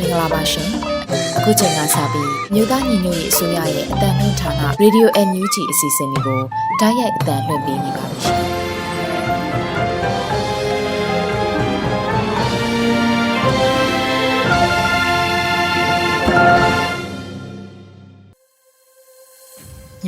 မင်္ဂလာပါရှင်အခုချိန်ကစပြီးမြို့သားညီညွတ်ရေးအစိုးရရဲ့အတန်လှည့်ဌာန Radio NUG အစီအစဉ်လေးကိုဓာတ်ရိုက်အတန်လှည့်ပေးနေပါပြီရှင်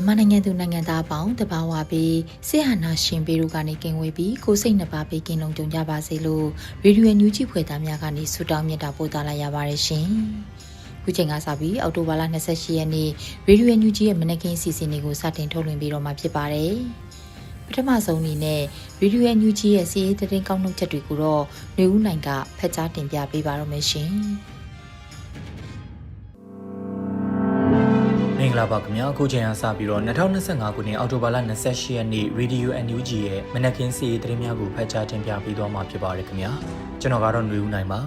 မြန်မာနိုင်ငံသူနိုင်ငံသားအပေါင်းတဘာဝပြီးဆေးဟနာရှင်ပေတို့ကနေကင်ဝေးပြီးကိုစိတ်နှစ်ပါးပေးကင်းလုံးကြုံကြပါစေလို့ရေဒီယိုညူးကြီးဖွယ်သားများကနေဆုတောင်းမြတ်တာပို့သလာရပါတယ်ရှင်။ခုချိန်ကစပြီးအော်တိုဘာလ28ရက်နေ့ရေဒီယိုညူးကြီးရဲ့မနက်ခင်းစီစဉ်တွေကိုစတင်ထုတ်လွှင့်ပေးတော့မှာဖြစ်ပါတယ်။ပထမဆုံးအနေနဲ့ရေဒီယိုညူးကြီးရဲ့စီးရေးသတင်းကောက်နှုတ်ချက်တွေကိုတော့နေဦးနိုင်ကဖတ်ကြားတင်ပြပေးပါတော့မယ်ရှင်။ င်္ဂလာပါခင်ဗျာအခုချိန်အားစပြီးတော့2025ခုနှစ်အောက်တိုဘာလ28ရက်နေ့ Radio NUG ရဲ့မနက်ခင်းစီးရီးသတင်းများကိုဖတ်ကြားတင်ပြပေးသွားမှာဖြစ်ပါတယ်ခင်ဗျာကျွန်တော်ကတော့ຫນွေဦးနိုင်ပါ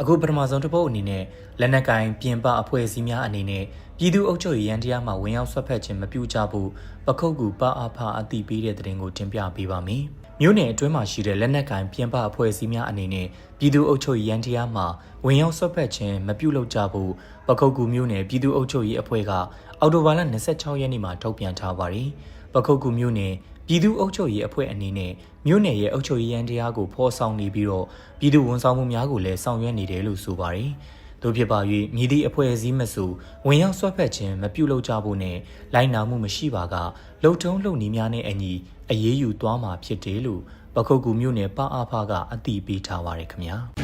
အခုပထမဆုံးတစ်ပုတ်အနေနဲ့လက်နက်ကင်ပြင်ပအဖွဲ့အစည်းများအနေနဲ့ပြည်သူ့အုပ်ချုပ်ရေးရန်တရားမှာဝင်ရောက်ဆွတ်ဖက်ခြင်းမပြုကြဘူးပခုတ်ကူပအားဖအတိပေးတဲ့သတင်းကိုတင်ပြပေးပါမယ် မြို့နယ်အတွင်းမှာရှိတဲ့လက်နက်ကင်ပြင်ပအဖွဲ့အစည်းများအနေနဲ့ပြည်သူ့အုပ်ချုပ်ရေးရန်တရားမှာဝင်ရောက်ဆွတ်ဖက်ခြင်းမပြုလုပ်ကြဘူးပခုတ်ကူမြို့နယ်ပြည်သူ့အုပ်ချုပ်ရေးအဖွဲ့ကအော်တိုဘာလ26ရက်နေ့မှာထုတ်ပြန်ထားပါတယ်ပခုတ်ကူမြို့နယ်ပြည်သူ့အုပ်ချုပ်ရေးအဖွဲ့အနေနဲ့မြို့နယ်ရဲ့အုပ်ချုပ်ရေးရန်တရားကိုဖော်ဆောင်နေပြီးတော့ပြည်သူဝန်ဆောင်မှုများကိုလည်းဆောင်ရွက်နေတယ်လို့ဆိုပါတယ်။ တို့ဖြစ်ပါ၍မြည်သည့်အဖွဲ့အစည်းမဆိုဝင်ရောက်ဆွတ်ဖက်ခြင်းမပြုလုပ်ကြဖို့နဲ့လိုက်နာမှုမရှိပါကလုံထုံးလုံနည်းများနဲ့အညီအရေးယူသွားမှာဖြစ်တယ်လို့ပခုတ်ကူမြို့နယ်ပအားဖကအသိပေးထားပါတယ်ခင်ဗျာ။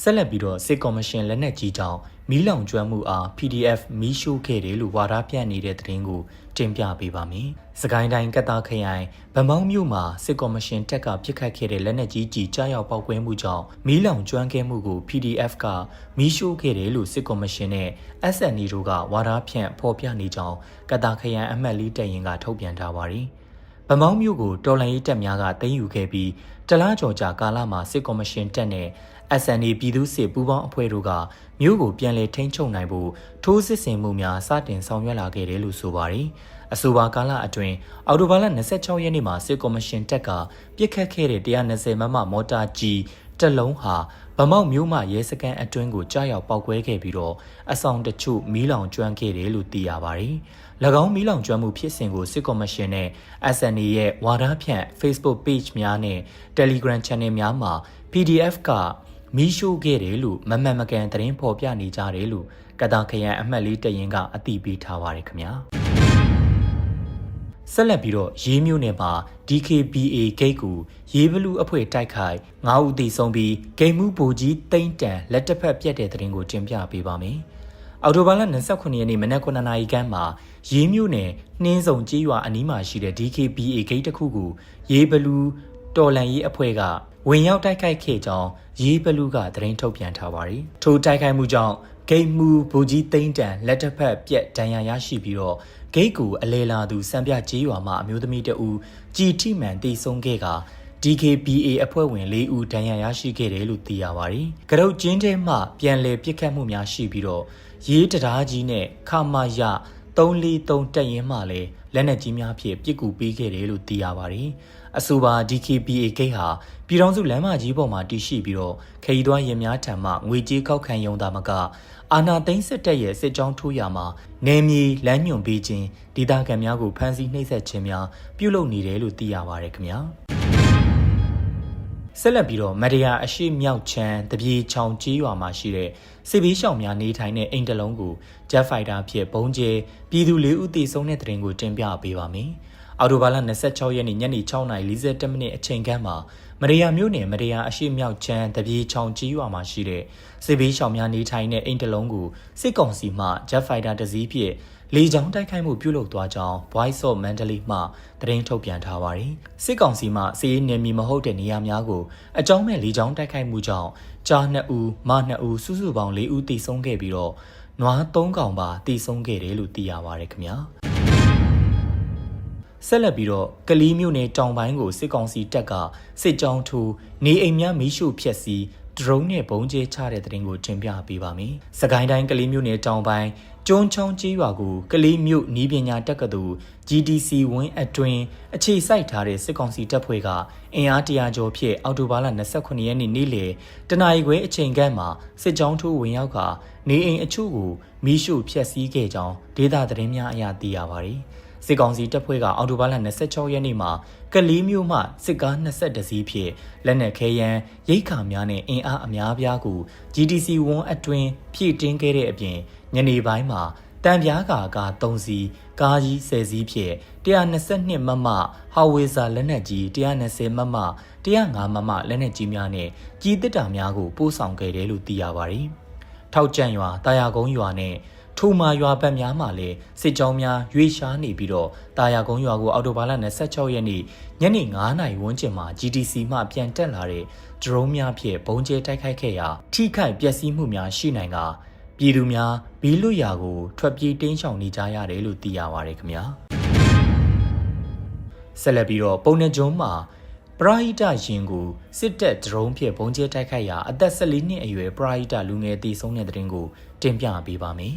ဆက်လက်ပြီးတော့စစ်ကော်မရှင်လက်နက်ကြီးကြောင့်မီးလောင်ကျွမ်းမှုအား PDF မီးရှို့ခဲ့တယ်လို့ဝါဒပြန့်နေတဲ့သတင်းကိုတင်ပြပေးပါမယ်။စကိုင်းတိုင်းကတ်သားခရိုင်ဗမောင်းမြို့မှာစစ်ကော်မရှင်တပ်ကပြစ်ခတ်ခဲ့တဲ့လက်နက်ကြီးကြီးကြားရောက်ပောက်ကွဲမှုကြောင့်မီးလောင်ကျွမ်းခဲ့မှုကို PDF ကမီးရှို့ခဲ့တယ်လို့စစ်ကော်မရှင်နဲ့ SNE တို့ကဝါဒဖြန့်ဖော်ပြနေကြောင်းကတ်သားခရိုင်အမှတ်လေးတပ်ရင်ကထုတ်ပြန်ထားပါတယ်။ဗမောင်းမြို့ကိုတော်လှန်ရေးတပ်များကတင်ယူခဲ့ပြီးတလားကျော်ကြာကာလမှာစစ်ကော်မရှင်တပ်နဲ့ SNA ပြည်သူ့စစ်ပူးပေါင်းအဖွဲ့တို့က မြို့ကိုပြန်လည်ထိန်းချုပ်နိုင်ဖို့ထိုးစစ်ဆင်မှုများစတင်ဆောင်ရွက်လာခဲ့တယ်လို့ဆိုပါတယ်။အဆိုပါကာလအတွင်းအော်တိုဘာလ26ရက်နေ့မှာစစ်ကော်မရှင်တပ်ကပြစ်ခတ်ခဲ့တဲ့120မမမော်တာကြီးတစ်လုံးဟာဗမောက်မြို့မှရဲစခန်းအတွင်းကိုကြားရောက်ပောက်ကွဲခဲ့ပြီးတော့အဆောင်တချို့မီးလောင်ကျွမ်းခဲ့တယ်လို့သိရပါတယ်။၎င်းမီးလောင်ကျွမ်းမှုဖြစ်စဉ်ကိုစစ်ကော်မရှင်နဲ့ SNA ရဲ့ဝါဒဖြန့် Facebook Page များနဲ့ Telegram Channel များမှာ PDF က မီးရှို့ခဲ့တယ်လို့မမှန်မကန်သတင်းဖော်ပြနေကြတယ်လို့ကတာခရန်အမှတ်လေးတရင်ကအသိပေးထားပါတယ်ခင်ဗျာဆက်လက်ပြီးတော့ရေးမျိုးနယ်မှာ DKBA ဂိတ်ကိုရေးဘလူးအဖွဲ့တိုက်ခိုက်9ဦးသေဆုံးပြီးဂိမ်းမှုဘူကြီးတိမ့်တန်လက်တစ်ဖက်ပြက်တဲ့သတင်းကိုတင်ပြပေးပါမယ်။အော်တိုဘာလ29ရက်နေ့မနက်9နာရီခန့်မှာရေးမျိုးနယ်နှင်းစုံကြေးရွာအနီးမှာရှိတဲ့ DKBA ဂိတ်တစ်ခုကိုရေးဘလူးတော်လန်ရေးအဖွဲ့က ဝင်ရောက်တိုက်ခိုက်ခဲ့ကြောင်းရေးဘလူးကသတင်းထုတ်ပြန်ထားပါတယ်။ထိုတိုက်ခိုက်မှုကြောင့်ဂိတ်မူဘူကြီးသိန်းတန်လက်တစ်ဖက်ပြက်ဒဏ်ရာရရှိပြီးတော့ဂိတ်ကူအလဲလာသူစံပြကြေးရွာမှအမျိုးသမီးတဦးကြည်ထိမှန်တိဆုံးခဲ့က DKBA အဖွဲ့ဝင်၄ဦးဒဏ်ရာရရှိခဲ့တယ်လို့သိရပါတယ်။ကရုတ်ကျင်းတဲမှပြန်လည်ပစ်ခတ်မှုများရှိပြီးတော့ရေးတရားကြီးနဲ့ခမာယ343တက်ရင်မှလည်းလက်နက်ကြီးများဖြင့်ပစ်ကူပေးခဲ့တယ်လို့သိရပါတယ်။ အဆိုပါ DKBA ဂိတ်ဟာပြည်တော်စုလမ်းမကြီးပေါ်မှာတည်ရှိပြီးတော့ခရီးသွားရင်များထံမှငွေကြေးကောက်ခံရုံသာမကအာနာသိန်းစစ်တပ်ရဲ့စစ်ကြောင်းထိုးရာမှာနေမြေလမ်းညွန်ပေးခြင်းဒေသခံများကိုဖမ်းဆီးနှိပ်စက်ခြင်းများပြုလုပ်နေတယ်လို့သိရပါတယ်ခင်ဗျာဆက်လက်ပြီးတော့မတရားအရှိမြောက်ချမ်းတပြေချောင်ကြီးရွာမှာရှိတဲ့စစ်ဘေးရှောင်များနေထိုင်တဲ့အိမ်တလုံးကို Jet Fighter ဖြစ်ဘုံကျဲပြည်သူလေးဦးသေဆုံးတဲ့တဲ့ရင်ကိုတင်ပြပေးပါမယ်။ အော်တိုဘာလ26ရက်နေ့ညနေ6:40မိနစ်အချိန်ခန့်မှာမရယာမြို့နယ်မရယာအရှိမြောက်ချမ်းတပြေချောင်ကြီးရွာမှာရှိတဲ့စစ်ဘေးရှောင်များနေထိုင်တဲ့အိမ်တလုံးကိုစစ်ကောင်စီမှ Jet Fighter တစ်စီးဖြင့်လေကြောင်းတိုက်ခိုက်မှုပြုလုပ်သွားကြောင်း Voice of Mandalay မှသတင်းထုတ်ပြန်ထားပါတယ်။စစ်ကောင်စီမှစီးရေးနယ်မြေမဟုတ်တဲ့နေရာများကိုအကြောင်းမဲ့လေကြောင်းတိုက်ခိုက်မှုကြောင့်ကြား2ဦး၊မ2ဦးစုစုပေါင်း4ဦးတိဆုံးခဲ့ပြီးတော့နွား3ကောင်ပါတိဆုံးခဲ့တယ်လို့သိရပါတယ်ခင်ဗျာ။ ဆက်လက်ပြီးတော့ကလီးမြို့နယ်တောင်ပိုင်းကိုစစ်ကောင်စီတပ်ကစစ်ကြောင်းထိုးနေအိမ်များမီးရှို့ဖျက်ဆီးဒရုန်းနဲ့ဘုံကျဲချတဲ့တဲ့တင်ကိုတင်ပြပေးပါမယ်။စကိုင်းတိုင်းကလေးမျိုးနယ်တောင်ပိုင်းကျွန်းချောင်းကြီးရွာကိုကလေးမြို့နီးပညာတက္ကသိုလ် GDC ဝင်းအတွင်းအခြေစိုက်ထားတဲ့စစ်ကောင်စီတပ်ဖွဲ့ကအင်အားတရာကျော်ဖြင့်အော်တိုဘာလ29ရက်နေ့နေ့လယ်တနအီခွဲအချိန်ခန့်မှာစစ်ကြောင်းထိုးဝင်ရောက်ကာနေအိမ်အချို့ကိုမီးရှို့ဖျက်ဆီးခဲ့ကြောင်းဒေသသတင်းများအရသိရပါသည်။ စစ်ကောင်စီတပ်ဖွဲ့ကအော်တိုဘာလ26ရက်နေ့မှာကလေးမျိုးမှစစ်ကား22စီးဖြင့်လက်နက်ခဲယမ်းရိတ်ခါများနဲ့အင်အားအများပြားကို GDC ဝန်းအတွင်းဖြည့်တင်းခဲ့တဲ့အပြင်ညနေပိုင်းမှာတံပြားကာက3စီးကားကြီး10စီးဖြင့်122မမဟာဝေဇာလက်နက်ကြီး120မမ105မမလက်နက်ကြီးများနဲ့ကြီးတစ်တာများကိုပို့ဆောင်ခဲ့တယ်လို့သိရပါတယ်။ထောက်ကြံရွာတာယာကုန်းရွာနဲ့ ထိုမာရွာဘက်များမှာလည်းစစ်ကြောင်းများရွေရှားနေပြီးတော့တာယာကုန်းရွာကိုအော်တိုဘာလ26ရက်နေ့ညနေ9:00နာရီဝန်းကျင်မှာ GDC မှပြန်တက်လာတဲ့ဒရုန်းများဖြင့်ပုံကျဲတိုက်ခိုက်ခဲ့ရာထိခိုက်ပျက်စီးမှုများရှိနိုင်ကပြည်သူများဘီလွတ်ရာကိုထွက်ပြေးတင်းရှောင်နေကြရတယ်လို့သိရပါတယ်ခင်ဗျာဆက်လက်ပြီးတော့ပုံနှကျွန်းမှာပရာဟိတရင်ကိုစစ်တပ်ဒရုန်းဖြင့်ပုံကျဲတိုက်ခိုက်ရာအသက်14နှစ်အရွယ်ပရာဟိတလူငယ်တည်ဆုံးတဲ့တဲ့တင်ကိုတင်ပြပေးပါမယ်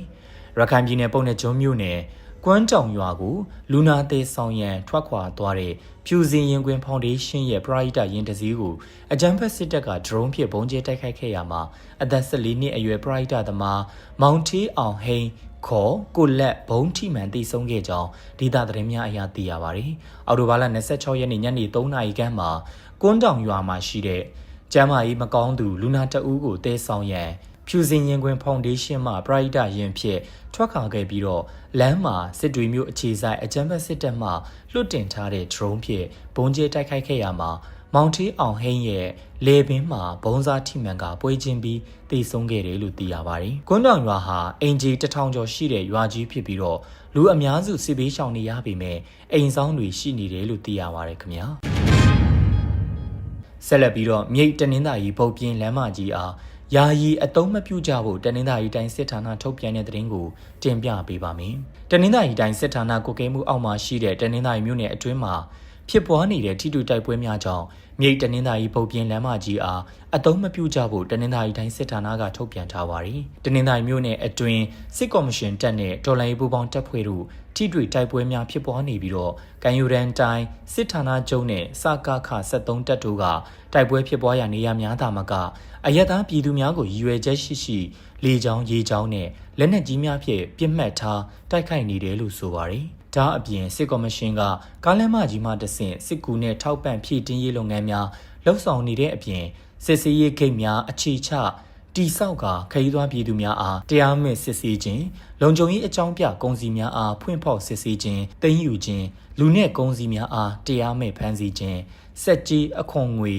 ရခိုင်ပြည်နယ်ပုံနှကျွန်းမြို့နယ်ကွမ်းတောင်ရွာကိုလူနာသေးဆောင်ရန်ထွက်ခွာသွားတဲ့ဖြူစင်ရင်ခွင်ဖောင်ဒေးရှင်းရဲ့ပရိုက်တာရင်တစည်းကိုအကြံဖက်စစ်တပ်ကဒရုန်းဖြင့်ဘုံကျဲတိုက်ခိုက်ခဲ့ရမှာအသက်14နှစ်အရွယ်ပရိုက်တာသမားမောင်တီအောင်ဟိန်ခေါ်ကိုလက်ဘုံထိမှန်တိဆုံးခဲ့ကြောင်းဒေသသတင်းများအရသိရပါတယ်။အော်တိုဘာလ26ရက်နေ့ညနေ3နာရီခန့်မှာကွန်းတောင်ရွာမှာရှိတဲ့ကျမ်းမာရေးမကောင်းသူလူနာတအူးကိုတဲဆောင်ရန် ဖြူစင်ရင်ခွင်ဖောင်ဒေးရှင်းမှပရိုက်တာရင်ဖြစ်ထွက်ခါခဲ့ပြီးတော့လမ်းမှာစစ်တွေမျိုးအခြေဆိုင်အကြမ်းဖက်စစ်တပ်မှလွတ်တင်ထားတဲ့ drone ဖြင့်ဘုံကျဲတိုက်ခိုက်ခဲ့ရမှာမောင်တီအောင်ဟိန်းရဲ့လေပင်မှာဘုံစားထိမှန်ကပွဲချင်းပြီးတည်ဆုံးခဲ့တယ်လို့သိရပါတယ်။ကွန်းတောင်ရွာဟာအင်ဂျီတထောင်ကျော်ရှိတဲ့ရွာကြီးဖြစ်ပြီးတော့လူအများစုစစ်ဘေးရှောင်နေရပေမဲ့အိမ်ဆောင်တွေရှိနေတယ်လို့သိရပါတယ်ခင်ဗျာ။ဆက်လက်ပြီးတော့မြိတ်တနင်္သာရီပုတ်ပြင်းလမ်းမကြီးအား ယာယီအတုံးမပြုကြဖို့တနင်္သာရီတိုင်းစစ်ဌာနထုတ်ပြန်တဲ့သတင်းကိုတင်ပြပေးပါမယ်။တနင်္သာရီတိုင်းစစ်ဌာနကိုကဲမှုအောက်မှာရှိတဲ့တနင်္သာရီမြို့နယ်အတွင်းမှာဖြစ်ပွားနေတဲ့ထိတူတိုက်ပွဲများကြောင့်မြိတ်တနင်္သာရီပုတ်ပြင်းလမ်းမကြီးအားအတုံးမပြုကြဖို့တနင်္သာရီတိုင်းစစ်ဌာနကထုတ်ပြန်ထားပါတယ်။တနင်္သာရီမြို့နယ်အတွင်းစစ်ကော်မရှင်တပ်နဲ့တော်လိုင်းပူပေါင်းတပ်ဖွဲ့တို့ ထိတွေ့တိုက်ပွဲများဖြစ်ပွားနေပြီးတော့ကံယူရန်တိုင်းစစ်ဌာနချုပ်နဲ့စကခ73တပ်တို့ကတိုက်ပွဲဖြစ်ပွားရာနေရာများသာမကအယက်သားပြည်သူများကိုရည်ရွယ်ချက်ရှိရှိလေကြောင်းရေကြောင်းနဲ့လက်နက်ကြီးများဖြင့်ပြစ်မှတ်ထားတိုက်ခိုက်နေတယ်လို့ဆိုပါတယ်။ဒါအပြင်စစ်ကော်မရှင်ကကားလမ်းမကြီးမှတဆင့်စစ်ကူနဲ့ထောက်ပံ့ဖြည့်တင်းရေးလုပ်ငန်းများလှုပ်ဆောင်နေတဲ့အပြင်စစ်စေးရေးဂိတ်များအခြေချ တိဆောက်ကခရီးသွားပြည်သူများအားတရားမဲ့စစ်ဆေးခြင်းလုံခြုံရေးအကြောင်းပြကုန်စည်များအားဖွင့်ဖောက်စစ်ဆေးခြင်းတင်ယူခြင်းလူနဲ့ကုန်စည်များအားတရားမဲ့ဖမ်းဆီးခြင်းစက်ကြီးအခွန်ငွေ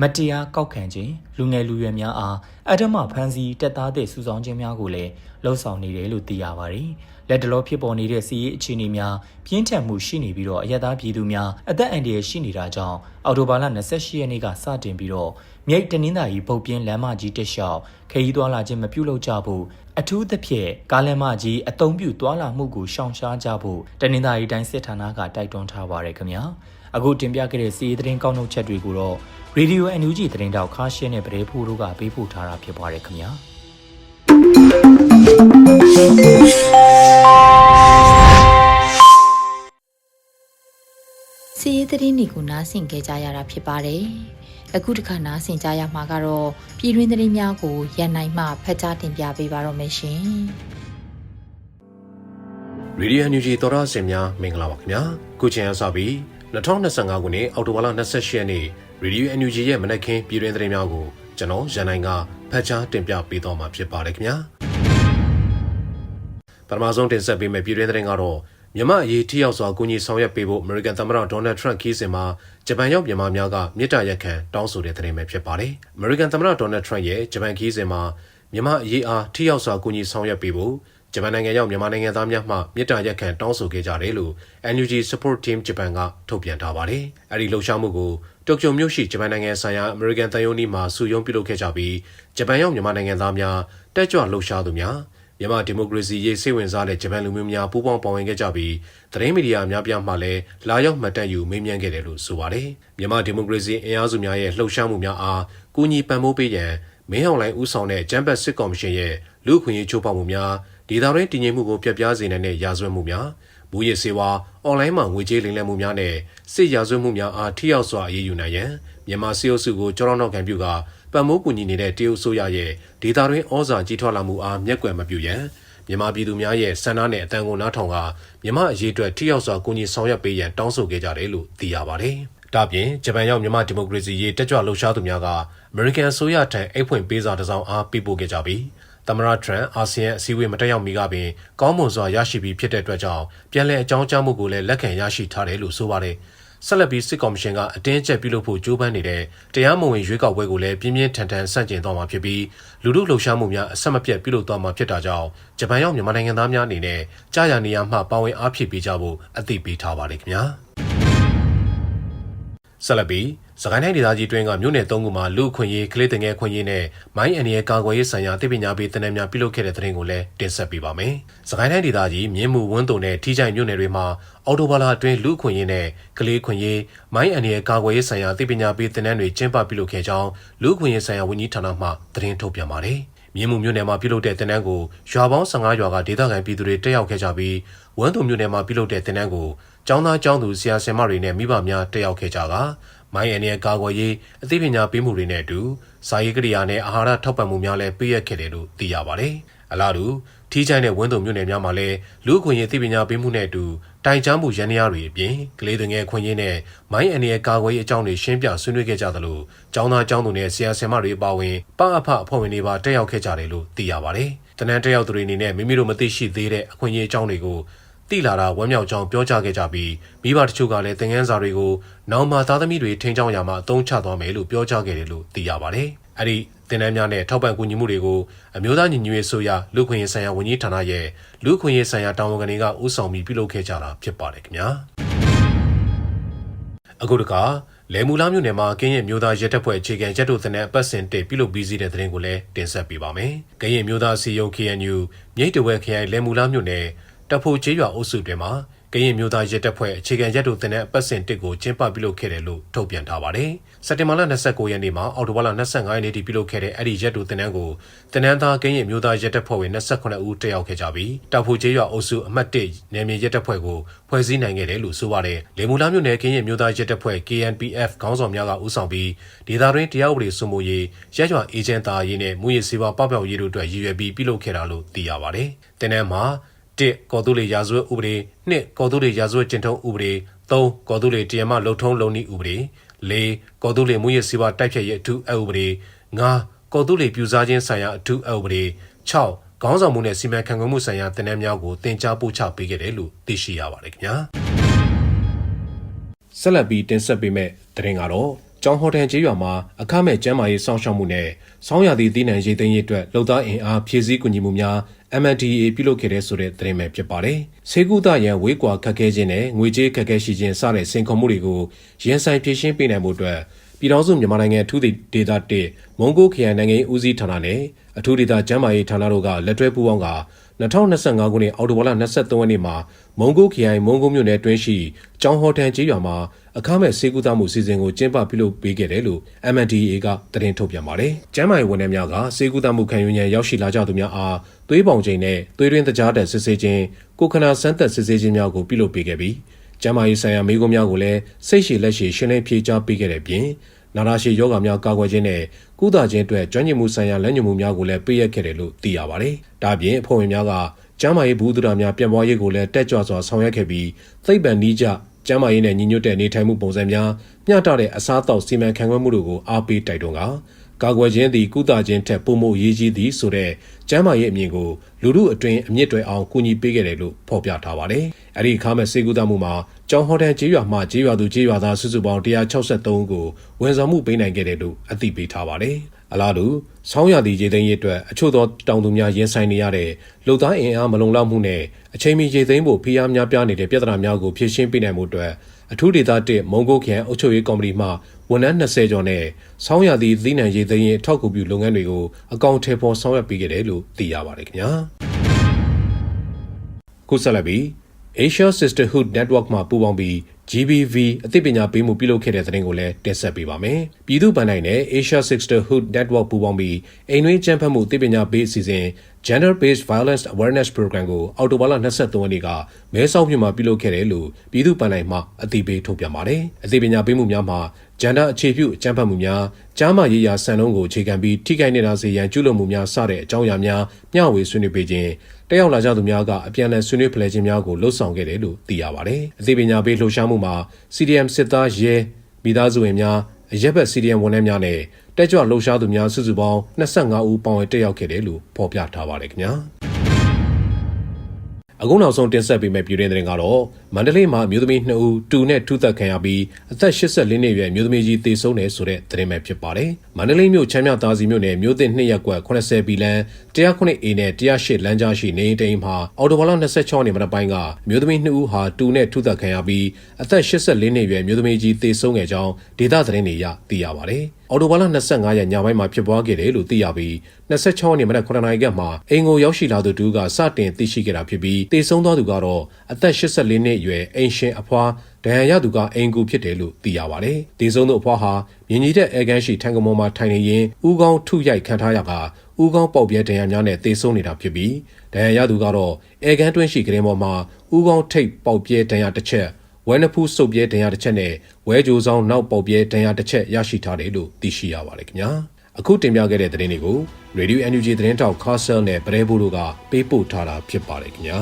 မတရားကောက်ခံခြင်းလူငယ်လူရွယ်များအားအဓမ္မဖမ်းဆီးတက်သားတဲ့စုဆောင်ခြင်းများကိုလည်းလှုံ့ဆော်နေတယ်လို့သိရပါတယ်။ လက်တလောဖြစ်ပေါ်နေတဲ့စီးရေးအခြေအနေများပြင်းထန်မှုရှိနေပြီးတော့အရသာပြည်သူများအသက်အန္တရာယ်ရှိနေတာကြောင့်အော်တိုဘာလ28ရက်နေ့ကစတင်ပြီးတော့မြိတ်တနင်္သာရီပုတ်ပြင်းလမ်းမကြီးတက်လျှောက်ခရီးသွားလာခြင်းမပြုလုပ်ကြဖို့အထူးသဖြင့်ကားလမ်းမကြီးအုံပြုသွားလာမှုကိုရှောင်ရှားကြဖို့တနင်္သာရီတိုင်းစစ်ဌာနကတိုက်တွန်းထားပါရယ်ခင်ဗျာအခုတင်ပြခဲ့တဲ့စီးရေးသတင်းကောက်နှုတ်ချက်တွေကိုတော့ရေဒီယို NUG သတင်းတောက်ခါရှင်းနဲ့ပရဲဖူတို့ကပေးပို့ထားတာဖြစ်ပါတယ်ခင်ဗျာ စီးရီးသတင်းတွေကိုနားဆင်ကြကြရတာဖြစ်ပါတယ်။အခုတစ်ခါနားဆင်ကြရမှာကတော့ပြည်တွင်းသတင်းများကိုရန်နိုင်မှဖတ်ကြားတင်ပြပေးပါတော့မယ်ရှင်ရေဒီယိုညူဂျီသောရစင်များမင်္ဂလာပါခင်ဗျာခုချိန်ရစပြီး2025ခုနှစ်အောက်တိုဘာလ28ရက်နေ့ရေဒီယိုအန်ယူဂျီရဲ့မနက်ခင်းပြည်တွင်သတင်းများကိုကျွန်တော်ရန်နိုင်ကဖတ်ကြားတင်ပြပေးတော့မှာဖြစ်ပါတယ်ခင်ဗျာ ပထမဆုံးတင်ဆက်ပေးမယ့်ပြည်တွင်သတင်းကတော့မြန်မာအရေးထိရောက်စွာကူညီဆောင်ရွက်ပေးဖို့ American သမ္မတ Donald Trump ခီးစဉ်မှာဂျပန်ရောက်မြန်မာများကမြေတားရက်ခံတောင်းဆိုတဲ့သတင်းပဲဖြစ်ပါတယ်။ American သမ္မတ Donald Trump ရဲ့ဂျပန်ခီးစဉ်မှာမြန်မာအရေးအားထိရောက်စွာကူညီဆောင်ရွက်ပေးဖို့ဂျပန်နိုင်ငံရောက်မြန်မာနိုင်ငံသားများမှမြေတားရက်ခံတောင်းဆိုခဲ့ကြတယ်လို့ NUG Support Team ဂျပန်ကထုတ်ပြန်ထားပါတယ်။အဲဒီလှုပ်ရှားမှုကိုတိုကျိုမြို့ရှိဂျပန်နိုင်ငံဆိုင်ရာ American သံရုံးကြီးမှစုယုံပြုလုပ်ခဲ့ကြပြီးဂျပန်ရောက်မြန်မာနိုင်ငံသားများတက်ကြွလှုပ်ရှားသူများ မြန်မာဒီမိုကရေစီရေးစိတ်ဝင်စားတဲ့ဂျပန်လူမျိုးများပူးပေါင်းပါဝင်ခဲ့ကြပြီးသတင်းမီဒီယာများပြားမှလည်းလာရောက်မှတ်တမ်းယူမေးမြန်းခဲ့တယ်လို့ဆိုပါတယ်။မြန်မာဒီမိုကရေစီအင်အားစုများရဲ့လှုပ်ရှားမှုများအားကူညီပံ့ပိုးပေးရန်မင်းအောင်လှိုင်ဦးဆောင်တဲ့ဂျမ်ဘတ်စစ်ကော်မရှင်ရဲ့လူ့အခွင့်အရေးချိုးဖောက်မှုများတဒေတာရင်းတည်ငြိမ်မှုကိုပြတ်ပြားစေနိုင်တဲ့ရာဇဝတ်မှုများမူရစ်စေဝါအွန်လိုင်းမှာငွေကြေးလိမ်လည်မှုများနဲ့စစ်ရာဇဝတ်မှုများအားထိရောက်စွာအရေးယူနိုင်ရန်မြန်မာစစ်အုပ်စုကိုကြောတော့ခံပြုကာ ပတ်မိုးကူညီနေတဲ့တရုတ်ဆိုရရဲ့ဒေတာရင်းဩဇာကြီးထွားလာမှုအားမျက်ကွယ်မပြုရန်မြန်မာပြည်သူများရဲ့ဆန္ဒနဲ့အတန်ကိုနားထောင်ကမြန်မာအရေးအတွက်ထိရောက်စွာကူညီဆောင်ရွက်ပေးရန်တောင်းဆိုခဲ့ကြတယ်လို့သိရပါတယ်။ဒါပြင်ဂျပန်ရောက်မြန်မာဒီမိုကရေစီရေးတက်ကြွလှုပ်ရှားသူများကအမေရိကန်အစိုးရထံအိတ်ဖွင့်ပေးစာတစ်စောင်အားပေးပို့ခဲ့ကြပြီးသမရထရန်အာဆီယံအစည်းအဝေးမတက်ရောက်မီကပင်ကောင်းမွန်စွာရရှိပြီးဖြစ်တဲ့အတွက်ကြောင့်ပြန်လည်အကြောင်းကြားမှုကိုလည်းလက်ခံရရှိထားတယ်လို့ဆိုပါတယ်။ ဆက်လက်ပြီးစစ်ကော်မရှင်ကအတင်းကျပ်ပြုလုပ်ဖို့ကြိုးပမ်းနေတဲ့တရားမဝင်ရွေးကောက်ပွဲကိုလည်းပြင်းပြင်းထန်ထန်ဆန့်ကျင်သွားမှာဖြစ်ပြီးလူထုလှုပ်ရှားမှုများအဆက်မပြတ်ပြုလုပ်သွားမှာဖြစ်တာကြောင့်ဂျပန်ရောက်မြန်မာနိုင်ငံသားများအနေနဲ့ကြာရနေရမှပါဝင်အားဖြည့်ပေးကြဖို့အသိပေးထားပါတယ်ခင်ဗျာဆက်လက်ပြီး စကိုင်းတိုင်းဒေသကြီးတွင်းကမြို့နယ်၃ခုမှာလူအခွင့်အရေးကလေးငယ်ခွင့်ရေးနဲ့မိုင်းအန်ရီရဲ့ကာကွယ်ရေးဆိုင်ရာတည်ပညာပေးတနက်များပြုလုပ်ခဲ့တဲ့တဲ့ရင်ကိုလည်းတင်ဆက်ပေးပါမယ်။စကိုင်းတိုင်းဒေသကြီးမြင်းမှုဝန်းတုံနဲ့ထီးချိုင်မြို့နယ်တွေမှာအော်တိုဘာလာအတွင်းလူအခွင့်အရေးနဲ့ကလေးခွင့်ရေးမိုင်းအန်ရီရဲ့ကာကွယ်ရေးဆိုင်ရာတည်ပညာပေးတနက်တွေကျင်းပပြုလုပ်ခဲ့ကြောင်းလူအခွင့်အရေးဆိုင်ရာဝန်ကြီးဌာနမှသတင်းထုတ်ပြန်ပါတယ်။မြင်းမှုမြို့နယ်မှာပြုလုပ်တဲ့တင်နန်းကိုရွာပေါင်း15ရွာကဒေသခံပြည်သူတွေတက်ရောက်ခဲ့ကြပြီးဝန်းတုံမြို့နယ်မှာပြုလုပ်တဲ့တင်နန်းကိုကျောင်းသားကျောင်းသူဆရာဆရာမတွေနဲ့မိဘများတက်ရောက်ခဲ့ကြတာ မိုင်းအန်ရဲ့ကာကွယ်ရေးအသိပညာပေးမှုတွေနဲ့အတူစာရေးကရိယာနဲ့အာဟာရထောက်ပံ့မှုများလည်းပေးရခဲ့တယ်လို့သိရပါတယ်။အလားတူထီးချိုင်းတဲ့ဝင်းတုံမြို့နယ်များမှာလည်းလူ့အခွင့်အရေးသိပညာပေးမှုနဲ့အတူတိုင်ချမ်းမှုရန်ရာတွေအပြင်ကလေးတွေငယ်ခွင့်ရင်းနဲ့မိုင်းအန်ရဲ့ကာကွယ်ရေးအကြောင်းတွေရှင်းပြဆွေးနွေးခဲ့ကြသလိုကျောင်းသားကျောင်းသူနဲ့ဆရာဆရာမတွေပါဝင်ပအဖအဖွဲ့ဝင်တွေပါတက်ရောက်ခဲ့ကြတယ်လို့သိရပါတယ်။တနန်တက်ရောက်သူတွေအနေနဲ့မိမိတို့မသိရှိသေးတဲ့အခွင့်အရေးအကြောင်းတွေကို တိလာတာဝမ်းမြောက်ကြောင်းပြောကြားခဲ့ကြပြီးမိဘတချို့ကလည်းသင်ခန်းစာတွေကိုနောင်မှာသားသမီးတွေထိန်းချောင်းရမှာအသုံးချသွားမယ်လို့ပြောကြားခဲ့တယ်လို့သိရပါတယ်။အဲ့ဒီသင်တန်းများနဲ့ထောက်ပံ့ကူညီမှုတွေကိုအမျိုးသားညီညွတ်ရေးဆိုရလူခွင့်ရေးဆိုင်ရာဝန်ကြီးဌာနရဲ့လူခွင့်ရေးဆိုင်ရာတာဝန်ခံတွေကဥဆောင်ပြီးပြုလုပ်ခဲ့ကြတာဖြစ်ပါတယ်ခင်ဗျာ။အခုတခါလဲမူလာမြို့နယ်မှာကင်းရင်မျိုးသားရဲတပ်ဖွဲ့အခြေခံရက်တို့တဲ့ပတ်စင်တေပြုလုပ်ပြီးစီးတဲ့တဲ့ရင်ကိုလည်းတင်ဆက်ပေးပါမယ်။ကင်းရင်မျိုးသားစီယုံ KNU မြိတ်တဝဲခရိုင်လဲမူလာမြို့နယ် တပ်ဖို့ကျေးရွာအုပ်စုတွင်မှာကရင်မျိုးသားရဲတပ်ဖွဲ့အခြေခံရက်တို့တင်တဲ့အပတ်စဉ်တစ်ကိုကျင်းပပြုလုပ်ခဲ့တယ်လို့ထုတ်ပြန်ထားပါတယ်။စက်တင်ဘာလ29ရက်နေ့မှာအော်တိုဘာလ25ရက်နေ့ထိပြုလုပ်ခဲ့တဲ့အဲ့ဒီရက်တို့တင်တဲ့ကိုတင်နန်းသားကရင်မျိုးသားရဲတပ်ဖွဲ့ဝင်28ဦးတက်ရောက်ခဲ့ကြပြီးတပ်ဖို့ကျေးရွာအုပ်စုအမှတ်1နယ်မြေရဲတပ်ဖွဲ့ကိုဖွဲ့စည်းနိုင်ခဲ့တယ်လို့ဆိုပါတယ်။လေမူလာမြို့နယ်ကရင်မျိုးသားရဲတပ်ဖွဲ့ KNPF ခေါင်းဆောင်များကဦးဆောင်ပြီးဒေသတွင်းတရားဥပဒေစိုးမိုးရေးရဲရွာအေဂျင့်သားရေးနဲ့မူရည်စေဝါပပျောက်ရေးတို့အတွက်ရည်ရွယ်ပြီးပြုလုပ်ခဲ့တာလို့သိရပါတယ်။တင်နန်းမှာ 1ကော်တူလီရာဇဝတ်ဥပဒေ2ကော်တူလီရာဇဝတ်ကျင့်ထုံးဥပဒေ3ကော်တူလီတရားမလုံထုံးလုံနည်းဥပဒေ4ကော်တူလီမူရစ်စီးပွားတိုက်ဖြတ်ရေးအထူးအဥပဒေ5ကော်တူလီပြူစားခြင်းဆိုင်ရာအထူးအဥပဒေ6ခေါင်းဆောင်မှုနဲ့စီမံခန့်ခွဲမှုဆိုင်ရာတင်နန်းများကိုတင် जा ပို့ချပေးခဲ့တယ်လို့သိရှိရပါတယ်ခင်ဗျာဆက်လက်ပြီးတင်ဆက်ပေးမယ့်သတင်းကတော့ကျောင်းဟိုတယ်ကျေးရွာမှာအခမဲ့ကျန်းမာရေးစောင့်ရှောက်မှုနဲ့ဆောင်းရာသီသီးနှံရေးသိမ်းရေးအတွက်လုံသားအင်အားဖြည့်ဆည်းကူညီမှုများ MNDAA ပြုလုပ်ခဲ့တဲ့ဆိုတဲ့သတင်းပဲဖြစ်ပါတယ်။ဆေးကုသရန်ဝေးကွာခက်ခဲခြင်းနဲ့ငွေကြေးခက်ခဲရှိခြင်းစတဲ့စင်ခုံမှုတွေကိုရင်ဆိုင်ဖြေရှင်းပေးနိုင်မှုအတွက်ပြည်ထောင်စုမြန်မာနိုင်ငံထူးဒေသ1မွန်ဂိုခရိုင်နိုင်ငံဦးစီးဌာနနဲ့အထူးဒေသကျန်းမာရေးဌာနတို့ကလက်တွဲပူးပေါင်းက2025ခုနှစ်အောက်တိုဘာလ23ရက်နေ့မှာမုံကိုခရိုင်မုံကိုမြို့နယ်တွင်းရှိကျောင်းဟော်တန်ကျေးရွာမှာ အခမဲ့ဆေးကုသမှုစီစဉ်ကိုကျင်းပပြုလုပ်ပေးခဲ့တယ်လို့ MNDAA ကသတင်းထုတ်ပြန်ပါတယ်။ကျန်းမာရေးဝန်ထမ်းများကဆေးကုသမှုခံယူရန်ရောက်ရှိလာကြသူများအားသွေးပေါင်ချိန်နဲ့သွေးရင်းတကြားတဲ့စစ်ဆေးခြင်းကိုခနာစမ်းသက်စစ်ဆေးခြင်းများကိုပြုလုပ်ပေးခဲ့ပြီးကျန်းမာရေးဆိုင်ရာမိကုံးများကိုလည်းစိတ်ရှည်လက်ရှည်ရှင်းလင်းဖြေကြားပေးခဲ့တဲ့ပြင်နာရာရှိယောဂများကာကွယ်ခြင်းနဲ့ကုသခြင်းအတွက်ကျွမ်းကျင်မှုဆိုင်ရာလက်ညှိုးမှုများကိုလည်းပေးရခဲ့တယ်လို့သိရပါတယ်။ဒါ့အပြင်အဖွဲ့ဝင်များကကျန်းမာရေးဘူးသူတော်များပြန်ပွားရေးကိုလည်းတက်ကြွစွာဆောင်ရွက်ခဲ့ပြီးသိပ္ပံနည်းကျ ကျန်းမာရေးနဲ့ညီညွတ်တဲ့နေထိုင်မှုပုံစံများမျှတတဲ့အစားအသောက်စီမံခန့်ခွဲမှုတို့ကိုအားပေးတိုက်တွန်းကကာကွယ်ခြင်းသည်ကုသခြင်းထက်ပိုမိုအရေးကြီးသည်ဆိုတဲ့ကျမ်းမာရေးအမြင်ကိုလူမှုအတွင်းအမြင့်တွယ်အောင်ကူညီပေးခဲ့တယ်လို့ဖော်ပြထားပါတယ်။အဲဒီအခါမဲ့စေကူတမှုမှာကျောင်းဟော်တန်ကျေးရွာမှကျေးရွာသူကျေးရွာသားစုစုပေါင်း163ကိုဝန်ဆောင်မှုပေးနိုင်ခဲ့တယ်လို့အသိပေးထားပါတယ်။ အလားတူဆောင်းရသည့်ရေသိမ်းရေးအတွက်အချို့သောတောင်သူများရင်ဆိုင်နေရတဲ့လူသားအင်အားမလုံလောက်မှုနဲ့အချိန်မီရေသိမ်းဖို့ဖိအားများပြားနေတဲ့ပြဿနာများကိုဖြေရှင်းပေးနိုင်မှုအတွက်အထူးဒေသတစ်မုံကိုခရိုင်အုပ်ချုပ်ရေးကော်မတီမှဝန်ထမ်း20ကျော်နဲ့ဆောင်းရသည့်သီးနှံရေးသိမ်းရေးထောက်ကူပြုလုပ်ငန်းတွေကိုအကောင့်ထဲပေါ်ဆောင်ရွက်ပေးခဲ့တယ်လို့သိရပါတယ်ခင်ဗျာခုဆက်လက်ပြီး Asia Sisterhood Network မှပူးပေါင်းပြီး GBV အသိပညာပေးမှုပြုလုပ်ခဲ့တဲ့သတင်းကိုလည်းတင်ဆက်ပေးပါမယ်။ပြည်သူ့ဗန်တိုင်းနဲ့ Asia Sisterhood Network ပူးပေါင်းပြီးအိမ်တွင်းကျန်းဖက်မှုအသိပညာပေးအစီအစဉ် Gender Based Violence Awareness Program ကိုအောက်တိုဘာလ23ရက်နေ့ကမဲဆောက်မြို့မှာပြုလုပ်ခဲ့တယ်လို့ပြည်သူ့ဗန်တိုင်းမှအသိပေးထုတ်ပြန်ပါတယ်။အသိပညာပေးမှုများမှာဂျန်ဒါအခြေပြုအကြမ်းဖက်မှုများကြားမှရေးရာစံနှုန်းကိုအခြေခံပြီးထိခိုက်နေတာစေရန်ကျူးလွန်မှုများစတဲ့အကြောင်းအရာများမျှဝေဆွေးနွေးပေးခြင်း တက်ရောက်လာကြသူများကအပြန်အလှန်ဆွေးနွေးဖလှယ်ခြင်းများကိုလှုပ်ဆောင်ခဲ့တယ်လို့သိရပါတယ်။အသိပညာပေးလှုပ်ရှားမှုမှာ CDM စစ်သားရဲမိသားစုဝင်များအရက်ဘက် CDM ဝန်ထမ်းများနဲ့တက်ကြွလှုပ်ရှားသူများစုစုပေါင်း25ဦးပေါင်းတက်ရောက်ခဲ့တယ်လို့ဖော်ပြထားပါတယ်ခင်ဗျာ။ အခုနောက်ဆုံးတင်ဆက်ပေးမယ့်ပြည်တွင်းသတင်းကတော့မန္တလေးမှာမြို့သမီး2ဦးတူနဲ့ထုသက်ခံရပြီးအသက်84နှစ်အရွယ်မြို့သမီးကြီးသေဆုံးတယ်ဆိုတဲ့သတင်းပဲဖြစ်ပါတယ်။မန္တလေးမြို့ချမ်းမြသာစီမြို့နယ်မြို့သစ်2ရပ်ကွက်80ဘီလန် 109 A နဲ့ 108လမ်းကြားရှိနေအိမ်တိမ်မှာအော်တိုဘာလ26ရက်နေ့မနက်ပိုင်းကမြို့သမီး2ဦးဟာတူနဲ့ထုသက်ခံရပြီးအသက်84နှစ်အရွယ်မြို့သမီးကြီးသေဆုံးခဲ့ကြောင်းဒေသသတင်းတွေအရသိရပါတယ်။အော်တိုဘာလ25ရက်ညပိုင်းမှာဖြစ်ပွားခဲ့တယ်လို့သိရပြီး26ရက်နေ့မနက်9နာရီခန့်မှာအင်ကိုရောက်ရှိလာသူတူကစတင်သိရှိခဲ့တာဖြစ်ပြီးတေဆုံးသွားသူကတော့အသက်84နှစ်အရွယ်အင်ရှင်အဖွားဒဏ်ရာရသူကအင်ကူဖြစ်တယ်လို့သိရပါတယ်။တေဆုံးသူအဖွားဟာမြင်းကြီးတဲ့အဲကန်းရှိထန်ကမောမှာထိုင်နေရင်ဥကောင်းထုရိုက်ခံထားရကဥကောင်းပေါက်ပြဲဒဏ်ရာများနဲ့တေဆုံးနေတာဖြစ်ပြီးဒဏ်ရာရသူကတော့အဲကန်းတွင်းရှိကရင်ပေါ်မှာဥကောင်းထိတ်ပေါက်ပြဲဒဏ်ရာတစ်ချက်ဝဲနဖူးစုပ်ပြဲဒဏ်ရာတစ်ချက်နဲ့ဝဲကြိုးဆောင်နောက်ပေါက်ပြဲဒဏ်ရာတစ်ချက်ရရှိထားတယ်လို့သိရှိရပါတယ်ခင်ဗျာ အခုတင်ပြခဲ့တဲ့သတင်းတွေကို Radio NUG သတင်းတောက် Castle နဲ့ပရဲဘူးတို့ကပေးပို့ထားတာဖြစ်ပါတယ်ခင်ဗျာ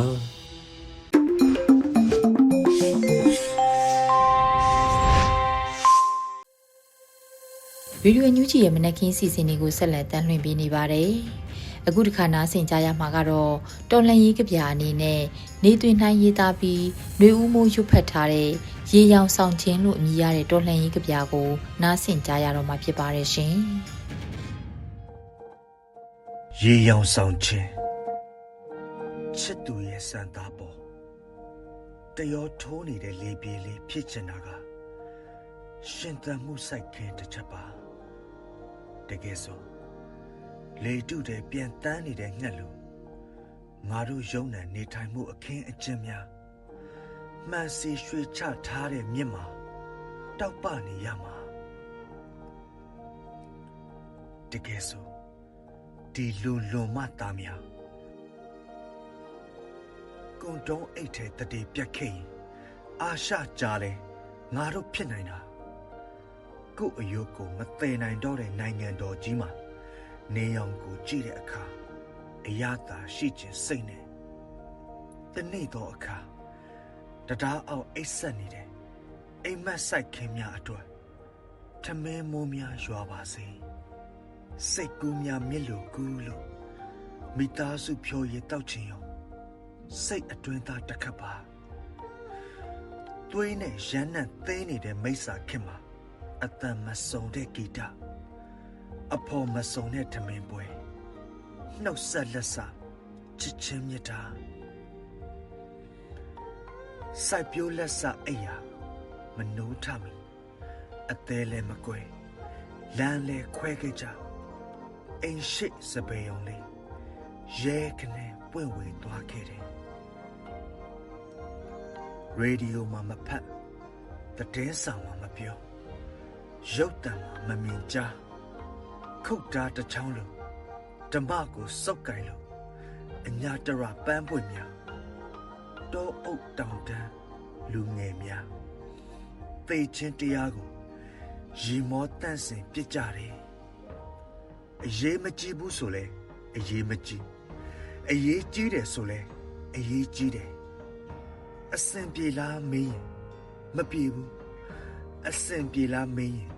ဗီဒီယိုအန်ယူဂျီရဲ့မနက်ခင်းစီစဉ်တွေကိုဆက်လက်တင်လွှင့်ပေးနေပါတယ်။အခုတစ်ခါနားဆင်ကြရမှာကတော့တော်လန်ရေးကဗျာအနေနဲ့နေသွင်းနိုင်ရေးသားပြီးနှွေဦးမိုးရွတ်ဖတ်ထားတဲ့ရေရောင်ဆောင်ခြင်းလို့အမည်ရတဲ့တော်လန်ရေးကဗျာကိုနားဆင်ကြရတော့မှာဖြစ်ပါတယ်ရှင်။ ရေရောင်ဆောင်ခြင်းချစ်သူရဲ့စံသားပေါ်တရောထိုးနေတဲ့လေပြေလေးဖြစ်ချင်တာကရှင်သန်မှုစိုက်ခင်းတစ်ချက်ပါတကယ်ဆိုလေတုတဲ့ပြန်တန်းနေတဲ့ငှက်လိုငါတို့ယုံနံနေထိုင်မှုအခင်းအကျင်းများမှန်စီရွှေချထားတဲ့မြစ်မှာတောက်ပနေရမှာတကယ်ဆို ဒီလွန်လွန်မသားများကုံတုံးအိတ်ထဲတတိပြက်ခဲ့ရင်အာရှကြားလဲငါတို့ဖြစ်နိုင်တာကို့အယုတ်ကိုမသေးနိုင်တော့တဲ့နိုင်ငံတော်ကြီးမှာနေရောင်ကိုကြည့်တဲ့အခါအရသာရှိခြင်းစိတ်နဲ့တနေ့တော့အခါတရားအောင်အိတ်ဆက်နေတယ်အိမ်မက်ဆိုင်ခင်းများအတွက်ထမင်းမိုးများရွာပါစေ စိတ်ကူးများမြစ်လိုကူးလို့မိသားစုဖြောရည်တောက်ချင်ရောစိတ်အတွင်းသားတစ်ခတ်ပါသွေးနဲ့ရမ်းနဲ့သင်းနေတဲ့မိစ္ဆာခင်မှာအတန်မစုံတဲ့ဂီတအဖော်မစုံတဲ့ထမင်းပွဲနှုတ်ဆက်လက်စချစ်ချင်းမြတ်တာစိုက်ပြိုးလက်စအိယာမနိုးထမီအသေးလည်းမကွယ်လမ်းလည်းခွဲခဲ့ကြ အိမ်ရှိစပယ်ယုံလေးရဲခနဲ့ပွင့်ဝင်သွားခဲ့တယ်ရေဒီယိုမှာမဖတ်တဲ့ဆောင်မှာမပြောရုပ်တံမှာမမြင်ကြားခုတ်တာတစ်ချောင်းလုံးဓမ္မကိုစုပ်ကင်လို့အညာတရပန်းပွင့်များတောအုပ်တောင်တန်းလူငယ်များသေချင်းတရားကိုရီမောတန့်စင်ပြစ်ကြတယ် အရေးမကြီးဘူးဆိုလဲအရေးမကြီးအရေးကြီးတယ်ဆိုလဲအရေးကြီးတယ်အစင်ပြေလားမင်းရင်မပြေဘူးအစင်ပြေလားမင်းရင်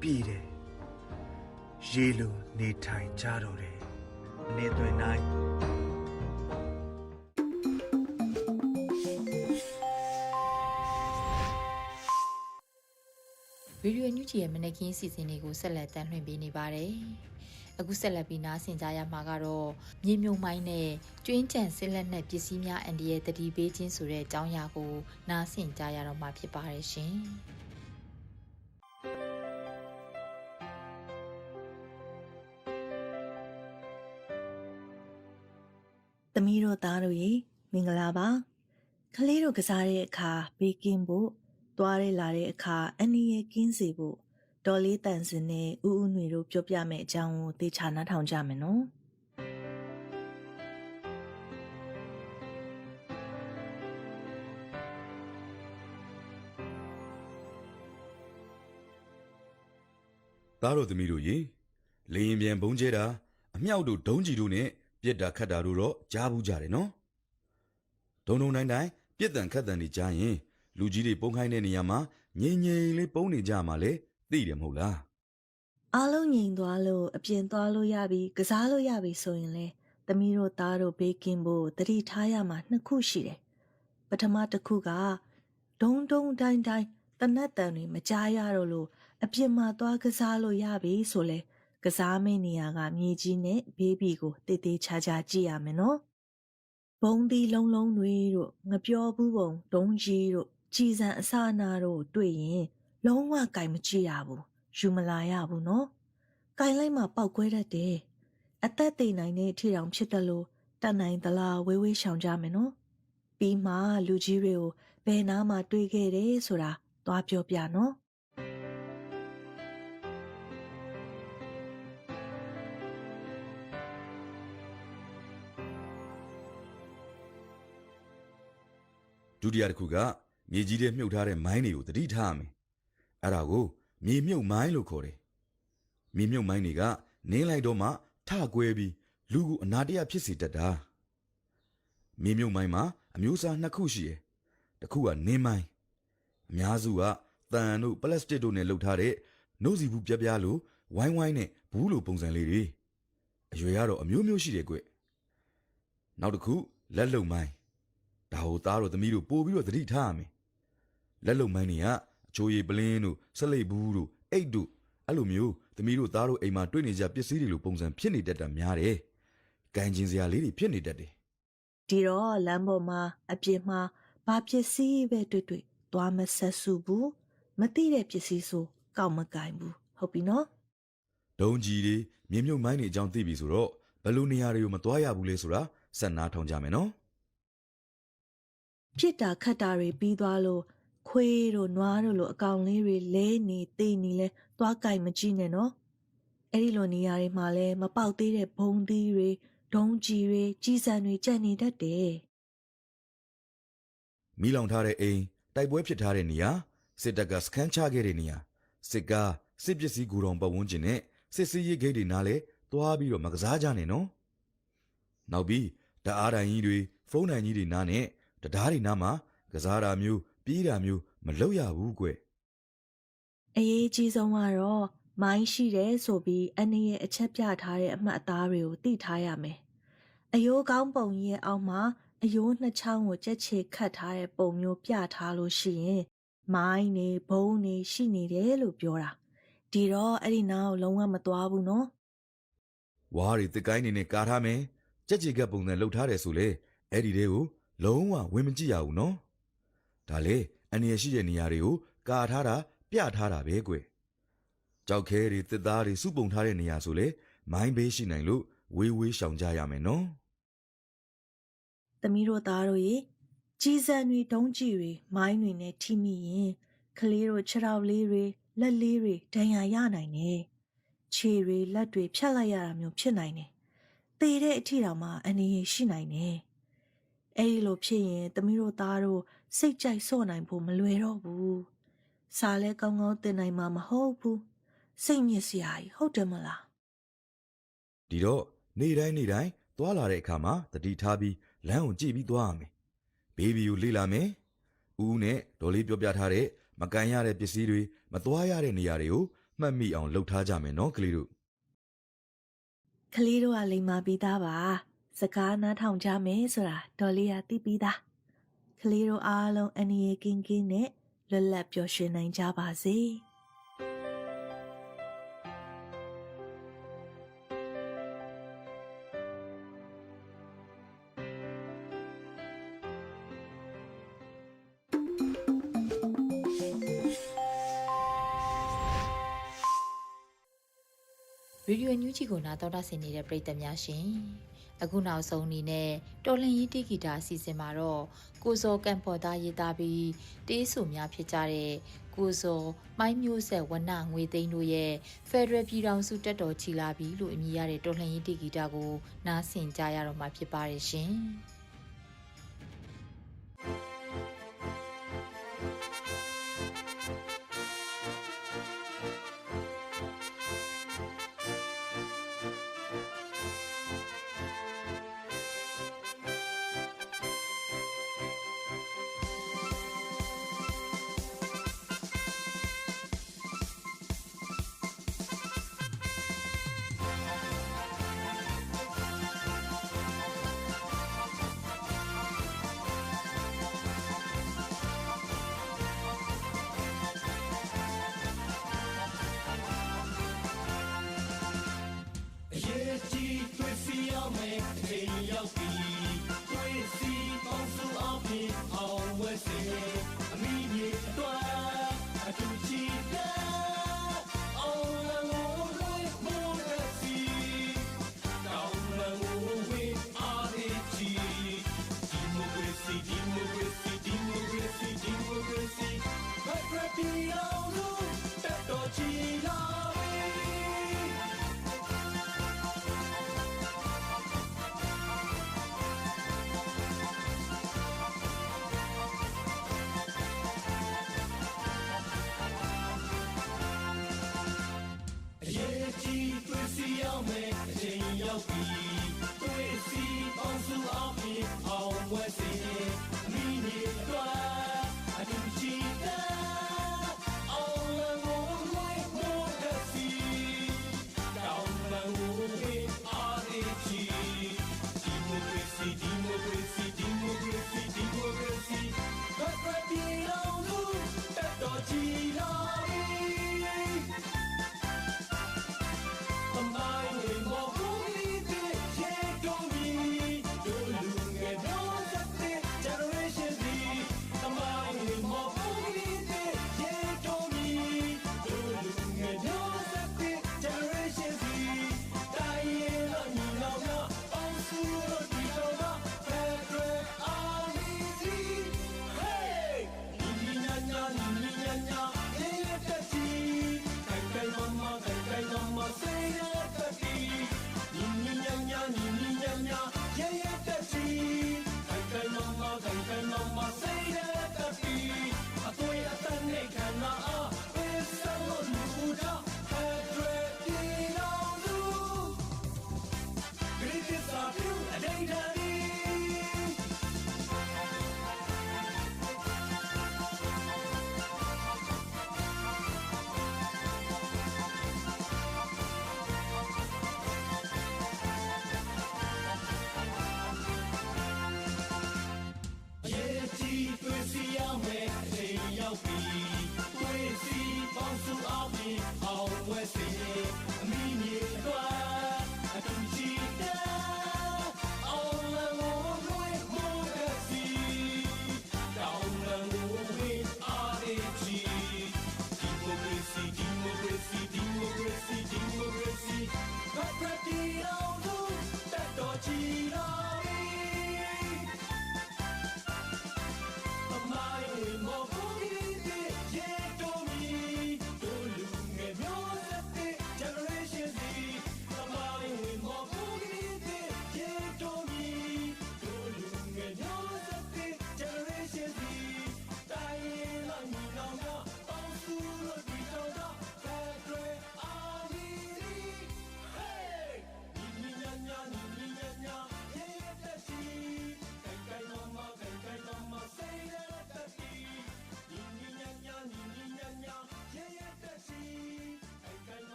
ပြေတယ်ရေလိုနေထိုင်ကြတော့တယ်နေသွင်းနိုင်ဗီဒီယိုညွှန်ကြည့်ရဲ့မနက်ခင်းစီစဉ်တွေကိုဆက်လက်တင်လွှင့်ပေးနေပါတယ်။ အခုဆက်လက်ပြီးနားဆင်ကြရမှာကတော့မြေမြုံမိုင်းနဲ့ကျွင်းကြံစစ်လက်နက်ပစ္စည်းများအန်ဒီရဲ့တတိပေးခြင်းဆိုတဲ့အကြောင်းအရာကိုနားဆင်ကြရတော့မှာဖြစ်ပါတယ်ရှင်။သမီးတို့သားတို့ရေမင်္ဂလာပါကလေးတို့ကစားတဲ့အခါဘေးကင်းဖို့သွားရဲလာတဲ့အခါအနည်းရကင်းစေဖို့ ဒေါ်လေးတန်စင်နဲ့ဥဥຫນွေတို့ပြောပြမယ့်အကြောင်းကိုသေချာနားထောင်ကြမယ်နော်သားတို့သမီးတို့ရေလေရင်ပြန်ဘုံကျဲတာအမြောက်တို့ဒုံးကြီးတို့နဲ့ပြက်တာခတ်တာတို့တော့ကြားဘူးကြတယ်နော်ဒုံဒုံတိုင်းတိုင်းပြက်တန်ခတ်တန်တွေကြားရင်လူကြီးတွေပုံခိုင်းတဲ့နေရာမှာငိမ့်ငိမ့်လေးပုံနေကြမှာလေ သိတယ်မဟုတ်လားအားလုံးငြိမ်သွားလို့အပြင်သွားလို့ရပြီကစားလို့ရပြီဆိုရင်လေသမီးတို့သားတို့ဘေးကင်းဖို့တတိထားရမှာနှစ်ခုရှိတယ်ပထမတစ်ခုကဒုံဒုံတိုင်းတိုင်းတနတ်တန်တွေမကြားရတော့လို့အပြင်မှာသွားကစားလို့ရပြီဆိုလေကစားမင်းနေရာကမြေကြီးနဲ့ဘေးဘီကိုတေးသေးချာချာကြည့်ရမယ်နော်ဘုံဒီလုံးလုံးတွေတို့ငပြောဘူးပုံဒုံကြီးတို့ကြည်စံအစအနာတို့တွေ့ရင် လုံးဝကြိုင်မကြည့်ရဘူးယူမလာရဘူးနော်ကြိုင်လိုက်မှပောက်ကွဲတတ်တယ်အသက်သေးနိုင်တဲ့အထီတောင်ဖြစ်တယ်လို့တတ်နိုင်သလားဝေးဝေးရှောင်ကြမယ်နော်ပြီးမှလူကြီးတွေကိုဘယ်နာမှတွေးခဲ့တယ်ဆိုတာသွားပြောပြနော်ဒုတိယတစ်ခုကမြေကြီးထဲမြုပ်ထားတဲ့မိုင်းတွေကိုတတိထားရမယ် အဲ့ဒါကိုမြေမြုပ်မိုင်းလို့ခေါ်တယ်မြေမြုပ်မိုင်းတွေကနင်းလိုက်တော့မှထကွဲပြီးလူကိုအနာတရဖြစ်စေတတ်တာမြေမြုပ်မိုင်းမှာအမျိုးအစားနှစ်ခုရှိတယ်တစ်ခုကနင်းမိုင်းအများစုကတန်တို့ပလတ်စတစ်တို့နဲ့လုပ်ထားတဲ့နှုတ်စီဘူးပြပြလို့ဝိုင်းဝိုင်းနဲ့ဘူးလိုပုံစံလေးတွေအရွယ်ကတော့အမျိုးမျိုးရှိတယ်ကွနောက်တစ်ခုလက်လုံမိုင်းဒါဟိုသားတို့သမီးတို့ပို့ပြီးတော့သတိထားရမယ်လက်လုံမိုင်းတွေက အချိုးရည်ပလင်းတို့ဆက်လိပ်ဘူးတို့အိတ်တို့အဲ့လိုမျိုးသမီးတို့သားတို့အိမ်မှာတွေ့နေကြပစ္စည်းတွေလိုပုံစံဖြစ်နေတတ်တာများတယ်။ကန်ကျင်စရာလေးတွေဖြစ်နေတတ်တယ်ဒီတော့လမ်းပေါ်မှာအပြစ်မှာဘာပစ္စည်းပဲတွေ့တွေ့သွားမဆက်စုဘူးမသိတဲ့ပစ္စည်းဆိုကောက်မကင်ဘူးဟုတ်ပြီနော်။ဒုံကြီးတွေမြင်းမြုပ်မိုင်းတွေအကြောင်းသိပြီဆိုတော့ဘယ်လိုနေရာတွေကိုမသွားရဘူးလဲဆိုတာဆက်နာထောင်ကြမယ်နော်ဖြစ်တာခတ်တာတွေပြီးသွားလို့ ခွေးတို့နွားတို့လိုအကောင်လေးတွေလဲနေသေးနေလဲသွားကြိုက်မကြည့်နဲ့နော်အဲ့ဒီလိုနေရာတွေမှာလဲမပေါက်သေးတဲ့ဘုံသီးတွေဒုံကြီးတွေကြီးစံတွေကြံ့နေတတ်တယ်။မိလောင်ထားတဲ့အိမ်တိုက်ပွဲဖြစ်ထားတဲ့နေရာစစ်တပ်ကစခန်းချခဲ့တဲ့နေရာစစ်ကားစစ်ပစ္စည်းဂူတော်ပတ်ဝန်းကျင်နဲ့စစ်စည်းရေးဂိတ်တွေနားလဲသွားပြီးတော့မကစားကြနဲ့နော်။နောက်ပြီးတအားတိုင်ကြီးတွေဖုန်းတိုင်ကြီးတွေနားနဲ့တရားတွေနားမှာကစားတာမျိုး ပြေးတာမျိုးမလုပ်ရဘူးကွ။အရေးကြီးဆုံးကတော့မိုင်းရှိတယ်ဆိုပြီးအနေရဲ့အချက်ပြထားတဲ့အမှတ်အသားတွေကိုသိထားရမယ်။အယိုးကောင်းပုံကြီးရဲ့အောက်မှာအယိုးနှစ်ချောင်းကိုကြက်ချေခတ်ထားတဲ့ပုံမျိုးပြထားလို့ရှိရင်မိုင်းနေဘုံနေရှိနေတယ်လို့ပြောတာ။ဒီတော့အဲ့ဒီနားကိုလုံးဝမသွားဘူးနော်ဝါးတွေတစ်ကိုင်းနေနဲ့ကာထားမယ်ကြက်ကြည်ကပ်ပုံစံလှုပ်ထားတယ်ဆိုလေအဲ့ဒီတွေကိုလုံးဝဝင်မကြည့်ရဘူးနော် ဒါလေအနေရရှိတဲ့နေရာတွေကိုကာထားတာပြထားတာပဲကွကြောက်ခဲတွေတစ်သားတွေစုပုံထားတဲ့နေရာဆိုလေမိုင်းဘေးရှိနိုင်လို့ဝေးဝေးရှောင်ကြရမယ်နော်။သမီးတို့သားတို့ရေကြီးစံတွေဒုံးကြီးတွေမိုင်းတွေနဲ့ထိမိရင်ကလေးတို့ခြေထောက်လေးတွေလက်လေးတွေဒဏ်ရာရနိုင်တယ်။ခြေတွေလက်တွေဖြတ်လိုက်ရတာမျိုးဖြစ်နိုင်တယ်။သေတဲ့အထီတောင်မှအနေရရှိနိုင်တယ်။ အဲဒီလိုဖြစ်ရင်သမီးတို့သားတို့စိတ်ကြိုက်ဆော့နိုင်ဖို့မလွယ်တော့ဘူး။စားလဲကောင်းကောင်းတင်နိုင်မှာမဟုတ်ဘူး။စိတ်ညစ်စရာကြီးဟုတ်တယ်မလား။ဒီတော့နေ့တိုင်းနေ့တိုင်းသွားလာတဲ့အခါမှာတတိထားပြီးလမ်းကိုကြည့်ပြီးသွားရမယ်ဘေဘီကိုလေ့လာမယ်ဦးနဲ့ဒေါ်လေးပြောပြထားတဲ့မကန်ရတဲ့ပစ္စည်းတွေမသွားရတဲ့နေရာတွေကိုမှတ်မိအောင်လှုပ်ထားကြမယ်နော်ကလေးတို့ကလေးတို့ကလိမ္မာပြီးသားပါ စကားနားထောင်ကြမယ်ဆိုတာဒေါ်လေးကသိပြီးသားကလေးတို့အားလုံးအနေရကင်းကင်းနဲ့လွတ်လပ်ပျော်ရွှင်နိုင်ကြပါစေရေ အခုနောက်ဆုံးအနေနဲ့တော်လင်ရီတီဂီတာအစီအစဉ်မှာတော့ကိုစောကံပေါ်သားရေးသားပြီးတေးဆူများဖြစ်ကြတဲ့ကိုစောမိုင်းမျိုးဆက်ဝနငွေသိန်းတို့ရဲ့ဖက်ဒရယ်ပြည်ထောင်စုတက်တော်ချီလာပြီလို့အမည်ရတဲ့တော်လင်ရီတီဂီတာကိုနားဆင်ကြရတော့မှာဖြစ်ပါတယ်ရှင်။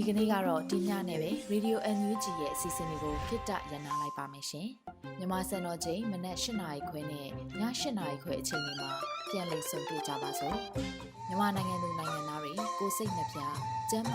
ဒီကနေ့ကတော့ဒီညနဲ့ပဲ Radio NUG ရဲ့အစီအစဉ်လေးကိုခਿੱတရနာလိုက်ပါမယ်ရှင်။မြမစံတော်ချိန်မနက်၈နာရီခွဲနဲ့ည၈နာရီခွဲအချိန်တွေမှာပြန်လည်ဆုံတွေ့ကြပါစို့။မြမနိုင်ငံသူနိုင်ငံသားတွေကိုစိတ်နှပြစမ်းမချမ်း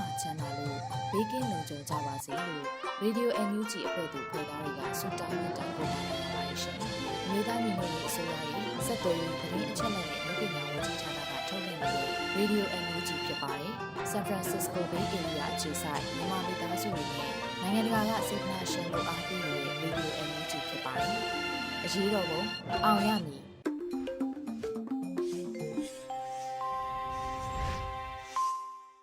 သာလို့ဘေးကင်းလုံခြုံကြပါစေလို့ Radio NUG အဖွဲ့သူဖေသားတွေကဆုတောင်းနေတာကိုပါတယ်ရှင်။မြေသားမျိုးတွေအစိုးရရဲ့စက်တော်ရင်ပြည်အချက်အလက်တွေပညာဝန်ကြီးဌာနကထုတ်ပြန်တဲ့ Radio NUG ဖြစ်ပါတယ် San Francisco Bay Area အခြေစိုက်မြန်မာမိသားစုတွေနဲ့နိုင်ငံတကာကစေတနာရှင်တို့အားပေးနေတဲ့ Radio NUG ဖြစ်ပါတယ်။အရေးတော်ပုံအောင်ရမည်